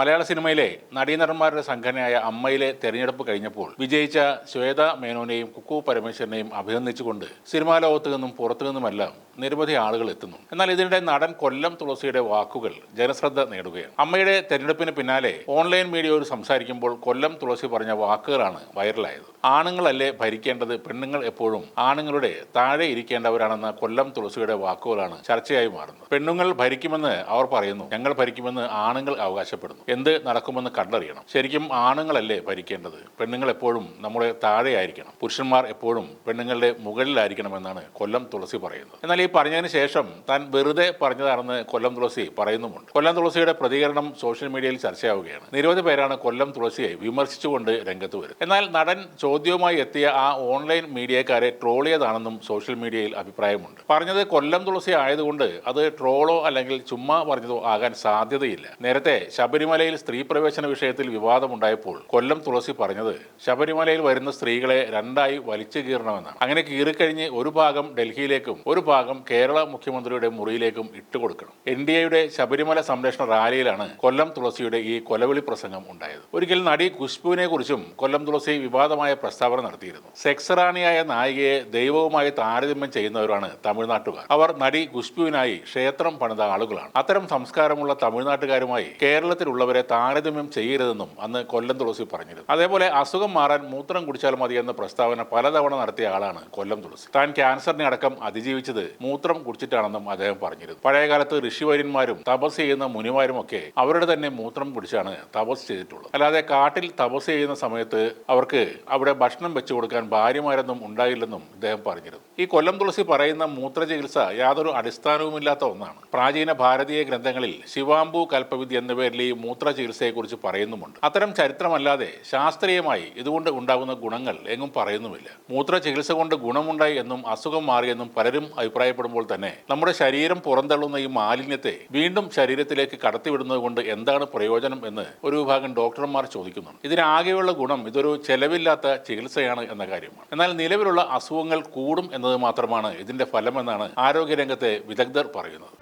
മലയാള സിനിമയിലെ നടീനടന്മാരുടെ സംഘടനയായ അമ്മയിലെ തെരഞ്ഞെടുപ്പ് കഴിഞ്ഞപ്പോൾ വിജയിച്ച ശ്വേത മേനോനെയും കുക്കു പരമേശ്വരനെയും അഭിനന്ദിച്ചുകൊണ്ട് സിനിമാ ലോകത്തു നിന്നും പുറത്തു നിന്നുമെല്ലാം നിരവധി ആളുകൾ എത്തുന്നു. എന്നാൽ ഇതിനിടെ നടൻ കൊല്ലം തുളസിയുടെ വാക്കുകൾ ജനശ്രദ്ധ നേടുകയാണ്. അമ്മയുടെ തെരഞ്ഞെടുപ്പിന് പിന്നാലെ ഓൺലൈൻ മീഡിയയോട് സംസാരിക്കുമ്പോൾ കൊല്ലം തുളസി പറഞ്ഞ വാക്കുകളാണ് വൈറലായത്. ആണുങ്ങളല്ലേ ഭരിക്കേണ്ടത്? പെണ്ണുങ്ങൾ എപ്പോഴും ആണുങ്ങളുടെ താഴെ ഇരിക്കേണ്ടവരാണെന്ന കൊല്ലം തുളസിയുടെ വാക്കുകളാണ് ചർച്ചയായി മാറുന്നത്. പെണ്ണുങ്ങൾ ഭരിക്കുമെന്ന് അവർ പറയുന്നു. ഞങ്ങൾ ഭരിക്കുമെന്ന് ആണുങ്ങൾ അവകാശപ്പെടുന്നു. എന്ത് നടക്കുമെന്ന് കണ്ടറിയണം. ശരിക്കും ആണുങ്ങളല്ലേ ഭരിക്കേണ്ടത്? പെണ്ണുങ്ങൾ എപ്പോഴും നമ്മുടെ താഴെയായിരിക്കണം. പുരുഷന്മാർ എപ്പോഴും പെണ്ണുങ്ങളുടെ മുകളിലായിരിക്കണമെന്നാണ് കൊല്ലം തുളസി പറയുന്നത്. എന്നാൽ ഈ പറഞ്ഞതിന് ശേഷം താൻ വെറുതെ പറഞ്ഞതാണെന്ന് കൊല്ലം തുളസി പറയുന്നുമുണ്ട്. കൊല്ലം തുളസിയുടെ പ്രതികരണം സോഷ്യൽ മീഡിയയിൽ ചർച്ചയാവുകയാണ്. നിരവധി പേരാണ് കൊല്ലം തുളസിയെ വിമർശിച്ചുകൊണ്ട് രംഗത്ത് വരും എന്നാൽ നടൻ ചോദ്യവുമായി എത്തിയ ആ ഓൺലൈൻ മീഡിയക്കാരെ ട്രോൾ ചെയ്തതാണെന്നും സോഷ്യൽ മീഡിയയിൽ അഭിപ്രായമുണ്ട്. പറഞ്ഞത് കൊല്ലം തുളസി ആയതുകൊണ്ട് അത് ട്രോളോ അല്ലെങ്കിൽ ചുമ്മാ പറഞ്ഞതോ ആകാൻ സാധ്യതയില്ല. നേരത്തെ ശബരിമലയിൽ സ്ത്രീ പ്രവേശന വിഷയത്തിൽ വിവാദമുണ്ടായപ്പോൾ കൊല്ലം തുളസി പറഞ്ഞത് ശബരിമലയിൽ വരുന്ന സ്ത്രീകളെ രണ്ടായി വലിച്ചു കീറണമെന്നാണ്. അങ്ങനെ കീറിക്കഴിഞ്ഞ് ഒരു ഭാഗം ഡൽഹിയിലേക്കും ഒരു ഭാഗം കേരള മുഖ്യമന്ത്രിയുടെ മുറിയിലേക്കും ഇട്ടുകൊടുക്കണം എൻ ഡി എയുടെ ശബരിമല സംരക്ഷണ റാലിയിലാണ് കൊല്ലം തുളസിയുടെ ഈ കൊലവിളി പ്രസംഗം ഉണ്ടായത്. ഒരിക്കൽ നടി ഖുഷ്ബുവിനെ കുറിച്ചും കൊല്ലം തുളസി വിവാദമായ പ്രസ്താവന നടത്തിയിരുന്നു. സെക്സ് റാണിയായ നായികയെ ദൈവവുമായി താരതമ്യം ചെയ്യുന്നവരാണ് തമിഴ്നാട്ടുകാർ. അവർ നടി ഖുഷ്ബുവിനായി ക്ഷേത്രം പണിത ആളുകളാണ്. അത്തരം സംസ്കാരമുള്ള തമിഴ്നാട്ടുകാരുമായി കേരളത്തിലുള്ളവരെ താരതമ്യം ചെയ്യരുതെന്നും അന്ന് കൊല്ലം തുളസി പറഞ്ഞിരുന്നു. അതേപോലെ അസുഖം മാറാൻ മൂത്രം കുടിച്ചാൽ മതി എന്ന പ്രസ്താവന പലതവണ നടത്തിയ ആളാണ് കൊല്ലം തുളസി. താൻ ക്യാൻസറിനെ അടക്കം അതിജീവിച്ചത് മൂത്രം കുടിച്ചിട്ടാണെന്നും അദ്ദേഹം പറഞ്ഞിരുന്നു. പഴയകാലത്ത് ഋഷിവര്യന്മാരും തപസ് ചെയ്യുന്ന മുനിമാരും ഒക്കെ അവരുടെ തന്നെ മൂത്രം കുടിച്ചാണ് തപസ് ചെയ്തിട്ടുള്ളത്. അല്ലാതെ കാട്ടിൽ തപസ് ചെയ്യുന്ന സമയത്ത് അവർക്ക് അവിടെ ഭക്ഷണം വെച്ചു കൊടുക്കാൻ ഭാര്യമാരൊന്നും ഉണ്ടായില്ലെന്നും അദ്ദേഹം പറഞ്ഞിരുന്നു. ഈ കൊല്ലം തുളസി പറയുന്ന മൂത്ര ചികിത്സ യാതൊരു അടിസ്ഥാനവുമില്ലാത്ത ഒന്നാണ്. പ്രാചീന ഭാരതീയ ഗ്രന്ഥങ്ങളിൽ ശിവാംബു കൽപ്പവിധി എന്ന പേരിൽ ഈ മൂത്ര ചികിത്സയെക്കുറിച്ച് പറയുന്നുമുണ്ട്. അത്തരം ചരിത്രമല്ലാതെ ശാസ്ത്രീയമായി ഇതുകൊണ്ട് ഉണ്ടാകുന്ന ഗുണങ്ങൾ എങ്ങും പറയുന്നുമില്ല. മൂത്ര ചികിത്സ കൊണ്ട് ഗുണമുണ്ടായി എന്നും അസുഖം മാറിയെന്നും പലരും അഭിപ്രായപ്പെടുമ്പോൾ തന്നെ നമ്മുടെ ശരീരം പുറന്തള്ളുന്ന ഈ മാലിന്യത്തെ വീണ്ടും ശരീരത്തിലേക്ക് കടത്തിവിടുന്നത് കൊണ്ട് എന്താണ് പ്രയോജനം എന്ന് ഒരു വിഭാഗം ഡോക്ടർമാർ ചോദിക്കുന്നുണ്ട്. ഇതിനാകെയുള്ള ഗുണം ഇതൊരു ചെലവില്ലാത്ത ചികിത്സയാണ് എന്ന കാര്യമാണ്. എന്നാൽ നിലവിലുള്ള അസുഖങ്ങൾ കൂടും എന്നത് മാത്രമാണ് ഇതിന്റെ ഫലമെന്നാണ് ആരോഗ്യരംഗത്തെ വിദഗ്ധർ പറയുന്നത്.